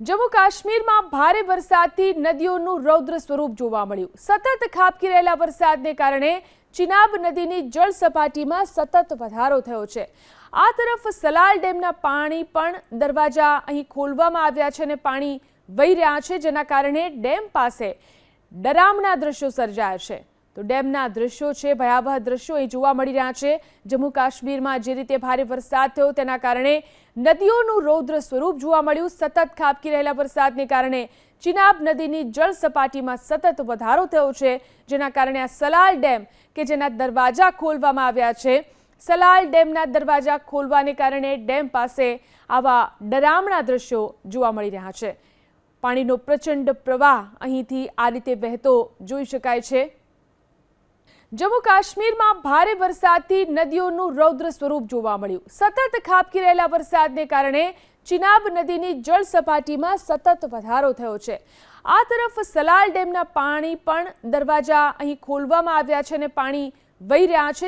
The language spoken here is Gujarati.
જમ્મુ કાશ્મીરમાં ભારે વરસાદથી નદીઓનું રૌદ્ર સ્વરૂપ જોવા મળ્યું. સતત ખાબકી રહેલા વરસાદને કારણે ચિનાબ નદીની જળ સપાટીમાં સતત વધારો થયો છે. આ તરફ સલાલ ડેમના પાણી પણ દરવાજા અહીં ખોલવામાં આવ્યા છે અને પાણી વહી રહ્યા છે, જેના કારણે ડેમ પાસે ડરામણા દ્રશ્યો સર્જાયા છે. તો ડેમના દ્રશ્યો છે, ભયાવહ દ્રશ્યો એ જોવા મળી રહ્યા છે. જમ્મુ કાશ્મીરમાં જે રીતે ભારે વરસાદ થયો તેના કારણે નદીઓનું રૌદ્ર સ્વરૂપ જોવા મળ્યું. સતત ખાબકી રહેલા વરસાદને કારણે ચિનાબ નદીની જળ સપાટીમાં સતત વધારો થયો છે, જેના કારણે આ સલાલ ડેમ કે જેના દરવાજા ખોલવામાં આવ્યા છે, સલાલ ડેમના દરવાજા ખોલવાને કારણે ડેમ પાસે આવા ડરામણા દ્રશ્યો જોવા મળી રહ્યા છે. પાણીનો પ્રચંડ પ્રવાહ અહીંથી આ રીતે વહેતો જોઈ શકાય છે. જમ્મુ કાશ્મીરમાં ભારે વરસાદથી નદીઓનું રૌદ્ર સ્વરૂપ જોવા મળ્યું. સતત ખાબકી રહેલા વરસાદને કારણે ચિનાબ નદીની જળ સપાટીમાં સતત વધારો થયો છે. આ તરફ સલાલ ડેમના પાણી પણ દરવાજા અહીં ખોલવામાં આવ્યા છે અને પાણી વહી રહ્યા છે.